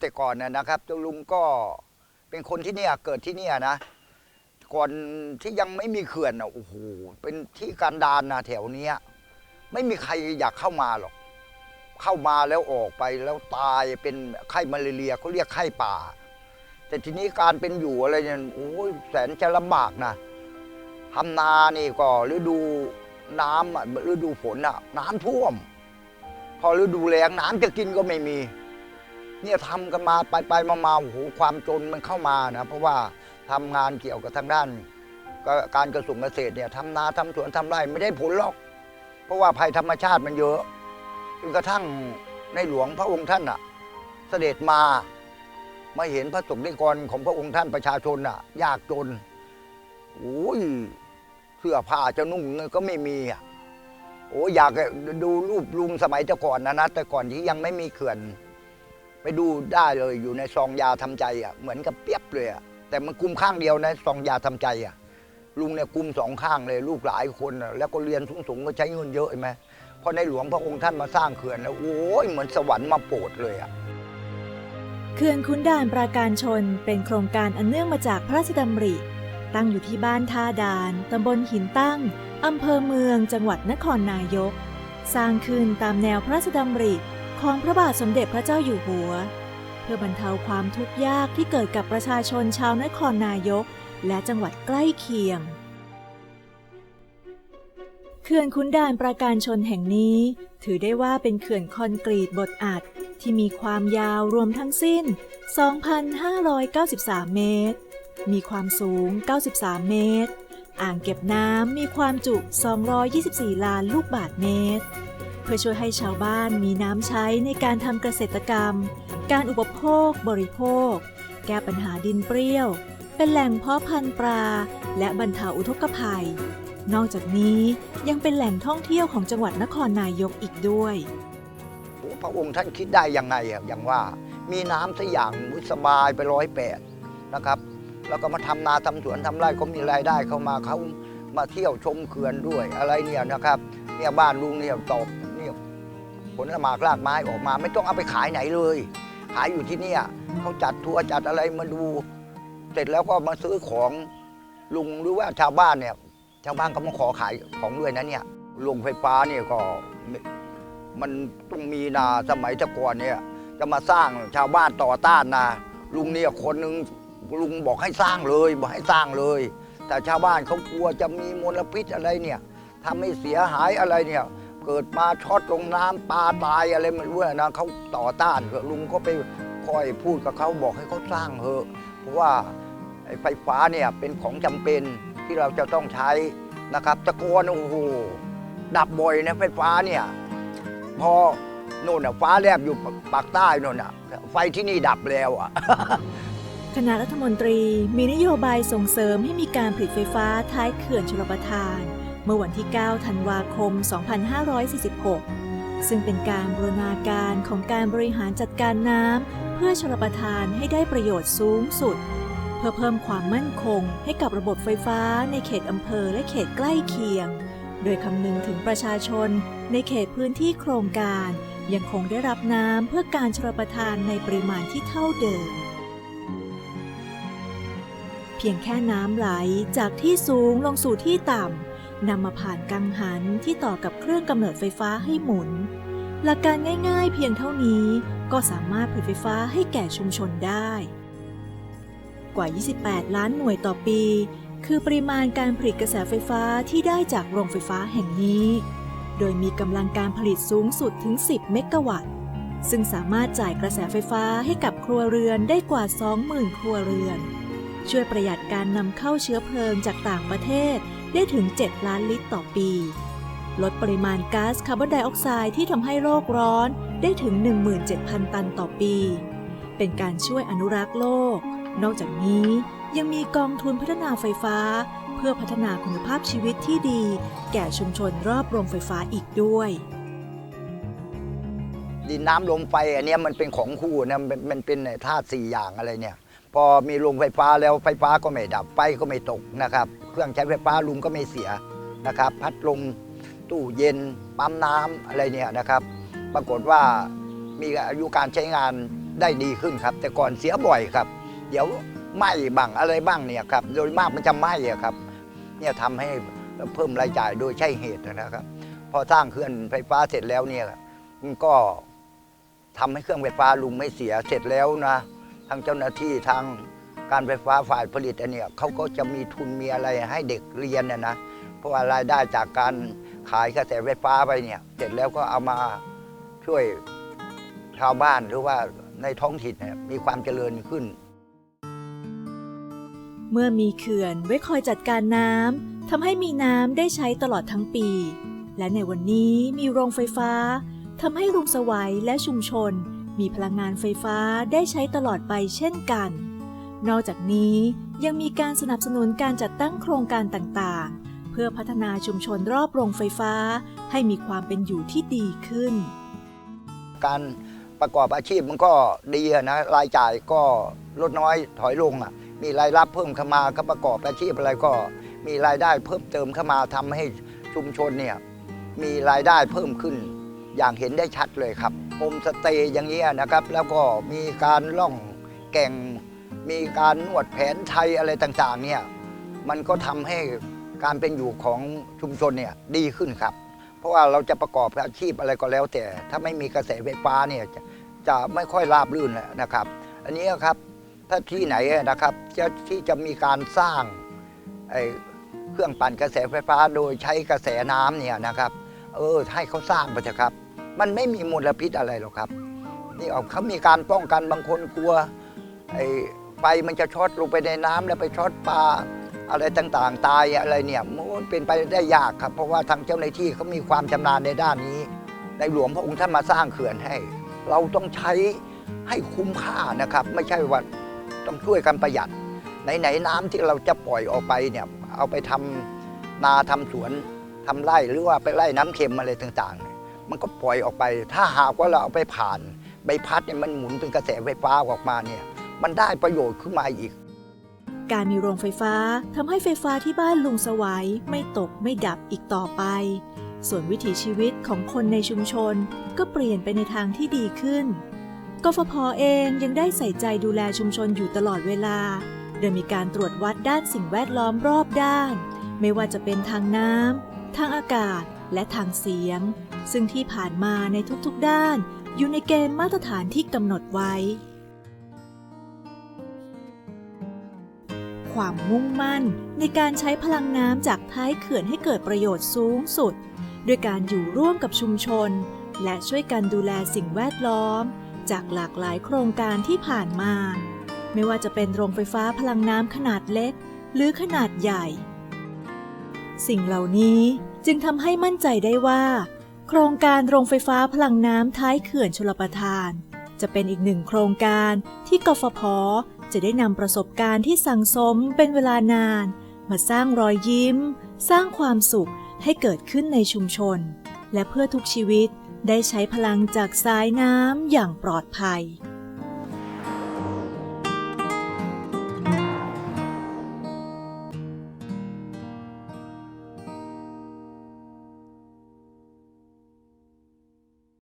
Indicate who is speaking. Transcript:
Speaker 1: แต่ก่อนนะนะครับเจ้าลุงก็เป็นคนที่เนี่ยเกิดที่เนี่ยนะ ก่อนที่ยังไม่มีเขื่อนอะโอ้โหเป็นที่การดานนะแถวเนี้ยไม่มีใครอยากเข้ามาหรอก เข้ามาแล้วออกไปแล้วตายเป็นไข้มาเรียเขาเรียกไข้ป่า แต่ทีนี้การเป็นอยู่อะไรเนี่ยโอ้ยแสนจะลำบากนะทำนานี่ก็ฤดูน้ำฤดูฝนอะน้ำท่วม พอฤดูแล้งน้ำจะกินก็ไม่มี เนี่ยทำกันมาไปไปมามาโอ้โหความจนมันเข้ามานะเพราะว่าทำงานเกี่ยวกับทางด้านกการกระสุนเกษตรเนี่ยทำนาทำสวนทำไร่ไม่ได้ผลหรอก เพราะว่าภัยธรรมชาติมันเยอะจนกระทั่งในหลวงพระองค์ท่านอะเสด็จมามาเห็นพระสงฆ์นิกรของพระองค์ท่านประชาชนอะยากจนโอ้ยเสื้อผ้าจะนุ่งก็ไม่มีอะโอ้อยากดูรูปลุงสมัยแต่ก่อนนะนะแต่ก่อนที่ยังไม่มีเขื่อน ดูได้เลยอยู่ในซองยาทำใจอะเหมือนกับเปียบเลยอะแต่มันกุมข้างเดียวนะซองยาทำใจอะลุงเนี่ยกุมสองข้างเลยลูกหลายคนน่ะแล้วก็เรียนสูงๆก็ใช้เงินเยอะใช่ไหมพอในหลวงพระองค์ท่านมาสร้างเขื่อนแล้วโอ้ยเหมือนสวรรค์มาโปรดเลยอะ
Speaker 2: เขื่อนขุนด่านปราการชนเป็นโครงการอันเนื่องมาจากพระราชดำริ ตั้งอยู่ที่บ้านท่าดานตำบลหินตั้งอำเภอเมืองจังหวัดนครนายก สร้างขึ้นตามแนวพระราชดำริ ของพระบาทสมเด็จพระเจ้าอยู่หัว เพื่อบรรเทาความทุกข์ยากที่เกิดกับประชาชนชาวนครนายก และจังหวัดใกล้เคียงเขื่อนขุนด่านปราการชนแห่งนี้ ถือได้ว่าเป็นเขื่อนคอนกรีตบดอัด ที่มีความยาวรวมทั้งสิ้น 2,593 เมตร มีความสูง 93 เมตร อ่างเก็บน้ำมีความจุ 224 ล้านลูกบาศก์เมตร พื่อช่วยให้ชาวบ้านมีน้ำใช้ในการทำเกษตรกรรม การอุปโภคบริโภค แก้ปัญหาดินเปรี้ยว เป็นแหล่งเพาะพันธุ์ปลา และบรรเทาอุทกภัย นอกจากนี้ยังเป็นแหล่งท่องเที่ยวของจังหวัดนครนายกอีกด้วย
Speaker 1: พระองค์ท่านคิดได้ยังไงอะอย่างว่ามีน้ำสักอย่างมุสบายไปร้อยแปดนะครับแล้วก็มาทำนาทำสวนทำไร่ก็มีรายได้เข้ามาเขามาเที่ยวชมเขื่อนด้วยอะไรเนี่ยนะครับเนี่ยบ้านลุงเนี่ยตอก ผลละหมากรากไม้ออกมา ไม่ต้องเอาไปขายไหนเลย ขายอยู่ที่เนี่ยเขาจัดทัวร์จัดอะไรมาดู เสร็จแล้วก็มาซื้อของลุงหรือว่าชาวบ้านเนี่ยชาวบ้านก็มาขอขายของด้วยนะเนี่ยโรงไฟฟ้าเนี่ยก็มันต้องมีนาสมัยตะก่อนเนี่ยจะมาสร้างชาวบ้านต่อต้านนะลุงเนี่ยคนหนึ่งลุงบอกให้สร้างเลยบอกให้สร้างเลย แต่ชาวบ้านเขากลัวจะมีมลพิษอะไรเนี่ยทำให้เสียหายอะไรเนี่ย เกิดมาช็อตลงน้ำปลาตายอะไรไม่รู้นะเขาต่อต้านลุงก็ไปคอยพูดกับเขาบอกให้เขาสร้างเถอะเพราะว่าไอ้ไฟฟ้าเนี่ยเป็นของจำเป็นที่เราจะต้องใช้นะครับตะโกนโอ้โหดับบ่อยนะไฟฟ้าเนี่ยพอโน่นน่ะฟ้าแลบอยู่ปากใต้โน่นน่ะไฟที่นี่ดับแล้วอะ
Speaker 2: คณะรัฐมนตรีมีนโยบายส่งเสริมให้มีการผลิตไฟฟ้าท้ายเขื่อนชลประทาน มื่อวันที่ 9 ธันวาคม 2546 ซึ่งเป็นการบูรณาการของการบริหารจัดการน้ำเพื่อชลประทานให้ได้ประโยชน์สูงสุด เพื่อเพิ่มความมั่นคงให้กับระบบไฟฟ้าในเขตอำเภอและเขตใกล้เคียง โดยคำนึงถึงประชาชนในเขตพื้นที่โครงการ ยังคงได้รับน้ำเพื่อการชลประทานในปริมาณที่เท่าเดิมเพียงแค่น้ำไหลจากที่สูงลงสู่ที่ต่ำ นำมาผ่านกังหันที่ต่อกับเครื่องกำเนิดไฟฟ้าให้หมุน หลักการง่ายๆ เพียงเท่านี้ก็สามารถผลิตไฟฟ้าให้แก่ชุมชนได้ กว่า 28 ล้านหน่วยต่อปี คือปริมาณการผลิตกระแสไฟฟ้าที่ได้จากโรงไฟฟ้าแห่งนี้ โดยมีกำลังการผลิตสูงสุดถึง 10 เมกะวัตต์ ซึ่งสามารถจ่ายกระแสไฟฟ้าให้กับครัวเรือนได้กว่า 20,000 ครัวเรือน ช่วยประหยัดการนำเข้าเชื้อเพลิงจากต่างประเทศ ได้ถึง 7 ล้านลิตรต่อปี ลดปริมาณก๊าซคาร์บอนไดออกไซด์ที่ทำให้โลกร้อนได้ถึง 17,000 ตันต่อปี เป็นการช่วยอนุรักษ์โลก นอกจากนี้ยังมีกองทุนพัฒนาไฟฟ้า เพื่อพัฒนาคุณภาพชีวิตที่ดี แก่ชุมชนรอบโรงไฟฟ้าอีกด้วย
Speaker 1: ดินน้ำลมไฟอันนี้มันเป็นของคู่นะมันมันเป็นธาตุสี่อย่างอะไรเนี่ย พอมีโรงไฟฟ้าแล้วไฟฟ้าก็ไม่ดับไฟก็ไม่ตกนะครับ รื่องใช้ไฟฟ้าลุงก็ไม่เสียนะครับ พัดลมตู้เย็นปั๊มน้ำอะไรเนี่ยนะครับ ปรากฏว่ามีอายุการใช้งานได้ดีขึ้นครับ แต่ก่อนเสียบ่อยครับ เดี๋ยวไหม้บ้างอะไรบ้างเนี่ยครับโดยมากมันจะไหม้อะครับเนี่ยทำให้เพิ่มรายจ่ายโดยใช่เหตุนะครับ พอสร้างเครื่องไฟฟ้าเสร็จแล้วเนี่ยก็ทำให้เครื่องไฟฟ้าลุงไม่เสียเสร็จแล้วนะทางเจ้าหน้าที่ทาง การไฟฟ้าฝ่ายผลิตอันเนี่ยเขาก็จะมีทุนมีอะไรให้เด็กเรียนเนี่ยนะเพราะว่ารายได้จากการขายกระแสไฟฟ้าไปเนี่ยเสร็จแล้วก็เอามาช่วยชาวบ้านหรือว่าในท้องถิ่นเนี่ยมีความเจริญขึ้น
Speaker 2: เมื่อมีเขื่อนไว้คอยจัดการน้ำทำให้มีน้ำได้ใช้ตลอดทั้งปี และในวันนี้มีโรงไฟฟ้าทำให้ลุงสวัยและชุมชน มีพลังงานไฟฟ้าได้ใช้ตลอดไปเช่นกัน นอกจากนี้ยังมีการสนับสนุนการจัดตั้งโครงการต่างๆ เพื่อพัฒนาชุมชนรอบโรงไฟฟ้า ให้มีความเป็นอยู่ที่ดีขึ้น
Speaker 1: การประกอบอาชีพมันก็ดีนะรายจ่ายก็ลดน้อยถอยลงอะ มีรายรับเพิ่มเข้ามาก็ประกอบอาชีพอะไรก็ มีรายได้เพิ่มเติมเข้ามาทำให้ชุมชนเนี่ยมีรายได้เพิ่มขึ้น อย่างเห็นได้ชัดเลยครับโฮมสเตย์อย่างเงี้ยนะครับ แล้วก็มีการล่องแก่ง มีการนวดแผนไทยอะไรต่างๆเนี่ยมันก็ทำให้การเป็นอยู่ของชุมชนเนี่ยดีขึ้นครับ เพราะว่าเราจะประกอบอาชีพอะไรก็แล้ว แต่ถ้าไม่มีกระแสไฟฟ้าเนี่ยจะจะไม่ค่อยราบรื่นนะครับ อันนี้ครับถ้าที่ไหนนะครับจะที่จะมีการสร้างไอ้เครื่องปั่นกระแสไฟฟ้าโดยใช้กระแสน้ำเนี่ยนะครับ เออให้เขาสร้างไปเถอะครับ มันไม่มีมลพิษอะไรหรอกครับ นี่เอาเขามีการป้องกันบางคนกลัวไอ้ ไฟมันจะช็อตลงไปในน้ำแล้วไปช็อตปลาอะไรต่างๆ ตายอะไรเนี่ยมันเป็นไปได้ยากครับ เพราะว่าทางเจ้าหน้าที่เขามีความชำนาญในด้านนี้ ในหลวงพระองค์ท่านมาสร้างเขื่อนให้ เราต้องใช้ให้คุ้มค่านะครับ ไม่ใช่ว่าต้องช่วยกันประหยัดไหนๆน้ำที่เราจะปล่อยออกไปเนี่ยเอาไปทำนาทำสวนทำไร่หรือว่าไปไล่น้ำเค็มอะไรต่างๆ มันก็ปล่อยออกไป ถ้าหากว่าเราเอาไปผ่านใบพัดเนี่ยมันหมุนเป็นกระแสไฟฟ้าออกมาเนี่ย มันได้ประโยชน์ขึ้นมาอีก
Speaker 2: การมีโรงไฟฟ้าทำให้ไฟฟ้าที่บ้านลุงสวัยไม่ตกไม่ดับอีกต่อไป ส่วนวิถีชีวิตของคนในชุมชนก็เปลี่ยนไปในทางที่ดีขึ้น กฟผเองยังได้ใส่ใจดูแลชุมชนอยู่ตลอดเวลา โดยมีการตรวจวัดด้านสิ่งแวดล้อมรอบด้าน ไม่ว่าจะเป็นทางน้ำทางอากาศและทางเสียง ซึ่งที่ผ่านมาในทุกๆด้าน อยู่ในเกณฑ์มาตรฐานที่กำหนดไว้ ความมุ่งมั่น ในการใช้พลังน้ำจากท้ายเขื่อนให้เกิดประโยชน์สูงสุด ด้วยการอยู่ร่วมกับชุมชน และช่วยกันดูแลสิ่งแวดล้อม จากหลากหลายโครงการที่ผ่านมา ไม่ว่าจะเป็นโรงไฟฟ้าพลังน้ำขนาดเล็ก หรือขนาดใหญ่ สิ่งเหล่านี้จึงทำให้มั่นใจได้ว่า โครงการโรงไฟฟ้าพลังน้ำท้ายเขื่อนชลประทาน จะเป็นอีกหนึ่งโครงการที่กฟผจะได้นำประสบการณ์ที่สั่งสมเป็นเวลานาน มาสร้างรอยยิ้ม สร้างความสุขให้เกิดขึ้นในชุมชน และเพื่อทุกชีวิตได้ใช้พลังจากสายน้ำอย่างปลอดภัย